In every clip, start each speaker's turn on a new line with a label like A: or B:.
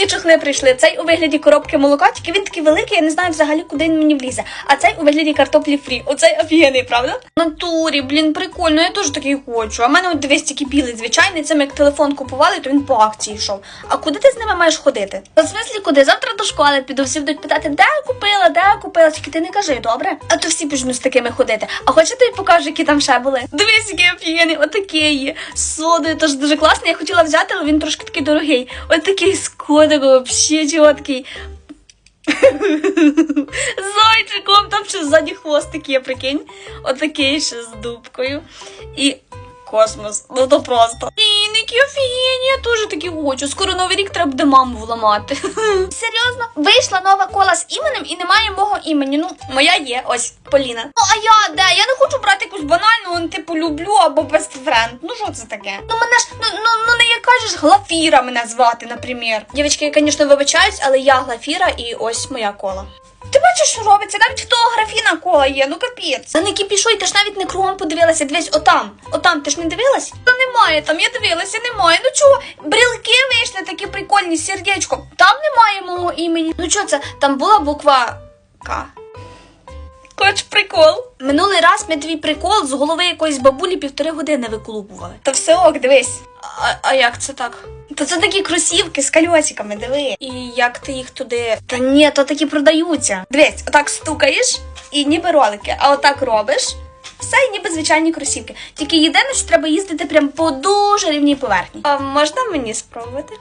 A: мені чохли прийшли. Цей у вигляді коробки молока, тільки він такий великий, я не знаю взагалі, куди він мені влізе. А цей у вигляді картоплі фрі. Оцей офігенний, правда? Натурі, блін, прикольно, я теж такий хочу. А в мене от дивись, такий білий, звичайний. Цим як телефон купували, то він по акції йшов. А куди ти з ними маєш ходити? Та в смислі, куди? Завтра до школи піду, всі будуть питати, де я купила, де я купила. Тільки ти не кажи, добре? А то всі почнуть з такими ходити. А хочеш я покажу, які там ще були? Дивись, який офігенний, отакий є. Содою, теж дуже класний. Я хотіла взяти, але він трошки такий дорогий. Отакий з кодиком, взагалі четкий. Зайчиком, там ще ззаді хвостик є, прикинь. Отакий ще з дубкою. І космос. Ну то просто. І які офігенні, я теж такі хочу. Скоро новий рік треба буде маму вламати. Серйозно? Вийшла нова кола з іменем і немає мого імені. Ну, моя є, ось Поліна. Ну а я де? Я не хочу брати якусь банальну, ну, типу люблю або friend. Ну що це таке? Ну мене ж ну, ну, ну не як кажеш, Глафіра мене звати, наприклад. Дівчатки, я, звісно, вибачаюсь, але я Глафіра і ось моя кола. Ти бачиш, що робиться? Навіть фотографіна кола є, ну капець. Та не кіпішуй, ти ж навіть не кругом подивилася. Дивись, отам. Отам, ти ж не дивилась? Та немає там, я дивилася, немає. Ну чого? Брілки вийшли такі прикольні, сердечко. Там немає мого імені. Ну чого це? Там була буква К. Хоч прикол. Минулий раз ми твій прикол з голови якоїсь бабулі півтори години виколупували. Та все ок, дивись. А, а як це так? Та це такі кросівки з кольосиками, диви. І як ти їх туди. Та ні, то такі продаються. Дивись, отак стукаєш і ніби ролики, а отак робиш. Все, і ніби звичайні кросівки. Тільки єдине, що треба їздити прям по дуже рівній поверхні. А можна мені спробувати?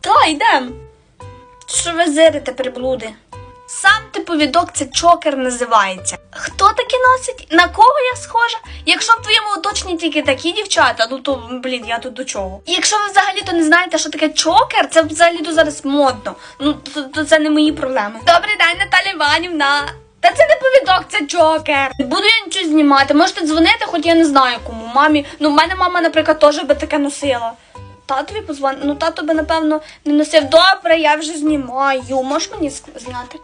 A: Та, йдем. Що ви зирите, приблуди? Сам типовідок це чокер називається. Хто таке носить? На кого я схожа? Якщо в твоєму оточенні тільки такі дівчата, ну то блін, я тут до чого. Якщо ви взагалі то не знаєте, що таке чокер, це взагалі то зараз модно. Ну то, то це не мої проблеми. Добрий день, Наталя Іванівна. Та це не повідок, це джокер. Буду я нічого знімати. Можете дзвонити, хоч я не знаю кому. Мамі. Ну, в мене мама, наприклад, теж би таке носила. Татові позвонив. Ну, тато би, напевно, не носив. Добре, я вже знімаю. Можеш мені зняти?